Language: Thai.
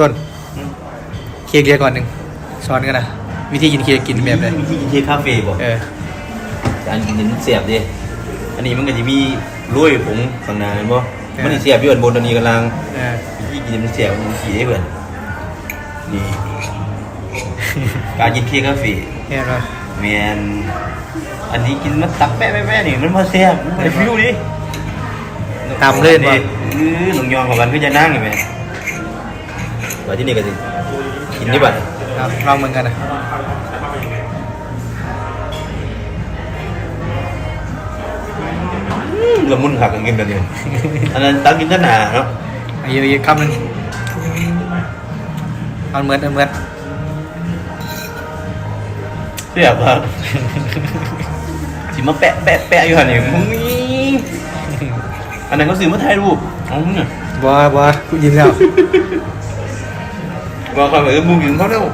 ต้นเค้กเรียกก่อนหนึ่งสอนกันนะวิธีกินเค้กกินแบบไหนวิธีกินเค้กคาเฟ่บ่เออการกินนี่มันเสียบดิอันนี้มันก็จะมีลุยผงข้างหน้าเห็นบ่มันสิเสียบอยู่อันบนอันนี้กำลังเออวิธีกินมันเสียบมันขี้ได้เพื่อนนี่ การกินเค้กคาเฟ่เห็นป่ะแมนอันนี้กินมันตักแป๊ะแป๊ะแป๊ะนี่มันมาเสียบมันไปฟิวดิตามเล่นบ่ป่ะเออหนุ่มยองของมันก็จะนั่งนี่แม่ ว่าที่นี่ก็สิกินนี่บัดครับลองเหมือนกันนะละมุนหักกันกินแบบนี้อันนั้นตักกินกันหนาเนาะอายุอีกคำหนึ่งเอาเหมือนเอาเหมือนเสียบครับสิมาแปะแปะแปะอยู่หั่นนี่มึงนี่อันนั้นก็ซื้อมาถ่ายรูปเอ๋อเนี่ยบัวบัวกูยินแล้ว ว่าเขาแบบเอ